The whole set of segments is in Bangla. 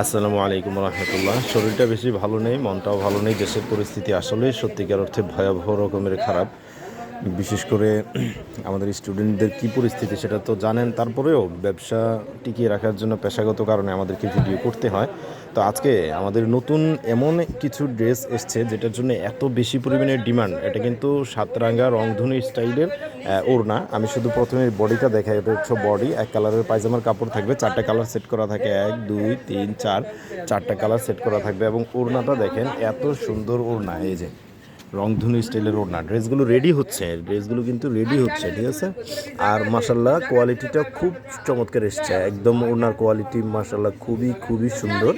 আসসালামু আলাইকুম রহমতুল্লাহ। শরীরটা বেশি ভালো নেই, মনটাও ভালো নেই, দেশের পরিস্থিতি আসলে সত্যিকার অর্থে ভয়াবহ রকমের খারাপ। বিশেষ করে আমাদের স্টুডেন্টদের কি পরিস্থিতি সেটা তো জানেন, তারপরেও ব্যবসা টিকিয়ে রাখার জন্য পেশাগত কারণে আমাদেরকে ভিডিও করতে হয়। তো আজকে আমাদের নতুন এমন কিছু ড্রেস এসছে যেটার জন্য এত বেশি পরিমাণে ডিমান্ড। এটা কিন্তু সাতরাঙ্গা রংধনু স্টাইলের ওড়না। আমি শুধু প্রথমে বডিটা দেখাই, এটা হচ্ছে বডি। এক কালারের পায়জামার কাপড় থাকবে, চারটা কালার সেট করা থাকে, এক, দুই, তিন, চার। চারটা কালার সেট করা থাকবে এবং ওড়নাটা দেখেন, এত সুন্দর ওড়না, এই যে। রংধনু স্টাইলের ওড়না। ড্রেসগুলো রেডি হচ্ছে, ড্রেসগুলো কিন্তু রেডি হচ্ছে, ঠিক আছে? আর মাসাল্লাহ কোয়ালিটিটা খুব চমৎকার এসছে। একদম ওড়নার কোয়ালিটি মাসাল্লাহ খুবই খুবই সুন্দর।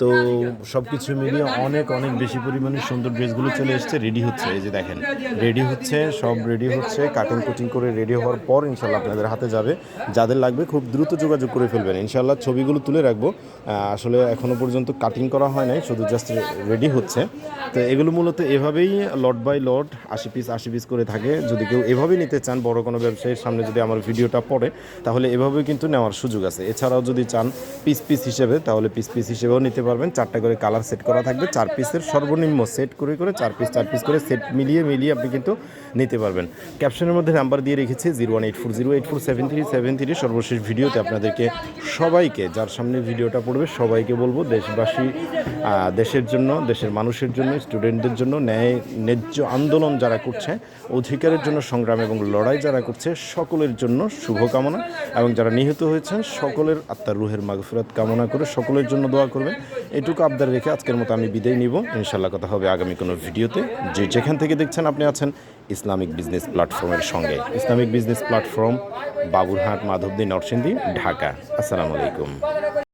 তো সব কিছু মিলিয়ে অনেক অনেক বেশি পরিমাণে সুন্দর ড্রেসগুলো চলে এসছে রেডি হচ্ছে। এই যে দেখেন রেডি হচ্ছে, সব রেডি হচ্ছে। কাটিং কুটিং করে রেডি হওয়ার পর ইনশাল্লাহ আপনাদের হাতে যাবে। যাদের লাগবে খুব দ্রুত যোগাযোগ করে ফেলবেন। ইনশাল্লাহ ছবিগুলো তুলে রাখব। আসলে এখনও পর্যন্ত কাটিং করা হয় নাই, শুধু জাস্ট রেডি হচ্ছে। তো এগুলো মূলত এভাবেই লট বাই লট, আশি পিস আশি পিস করে থাকে। যদি কেউ এভাবেই নিতে চান, বড় কোনো ব্যবসায়ীর সামনে যদি আমার ভিডিওটা পড়ে, তাহলে এভাবেই কিন্তু নেওয়ার সুযোগ আছে। এছাড়াও যদি চান পিস পিস হিসেবে, তাহলে পিস পিস হিসেবেও নিতে পারবেন। চারটা করে কালার সেট করা থাকবে। চার পিসের সর্বনিম্ন সেট করে করে চার পিস চার পিস করে সেট মিলিয়ে মিলিয়ে আপনি কিন্তু নিতে পারবেন। ক্যাপশনের মধ্যে নাম্বার দিয়ে রেখেছি, zero one eight four zero eight four seven three seven three. সর্বশেষ ভিডিওতে আপনাদেরকে সবাইকে, যার সামনে ভিডিওটা পড়বে, সবাইকে বলব, দেশবাসী দেশের জন্য, দেশের মানুষের জন্য স্টুডেন্টদের জন্য ন্যায়, ন্যায্য আন্দোলন যারা করছে, অধিকারের জন্য সংগ্রাম এবং লড়াই যারা করছে, সকলের জন্য শুভকামনা। এবং যারা নিহত হয়েছেন, সকলের আত্মার রুহের মাগফিরাত কামনা করে সকলের জন্য দোয়া করবেন। এটুকু আবদার রেখে আজকের মতো আমি বিদায় নিব। ইনশাল্লাহ কথা হবে আগামী কোনো ভিডিওতে। যে যেখান থেকে দেখছেন আপনি আছেন, ইসলামিক বিজনেস প্ল্যাটফর্মের সঙ্গে। Islamic business platform, Baburhat, Madhabdi, Narsingdi, Dhaka. আসসালামু আলাইকুম।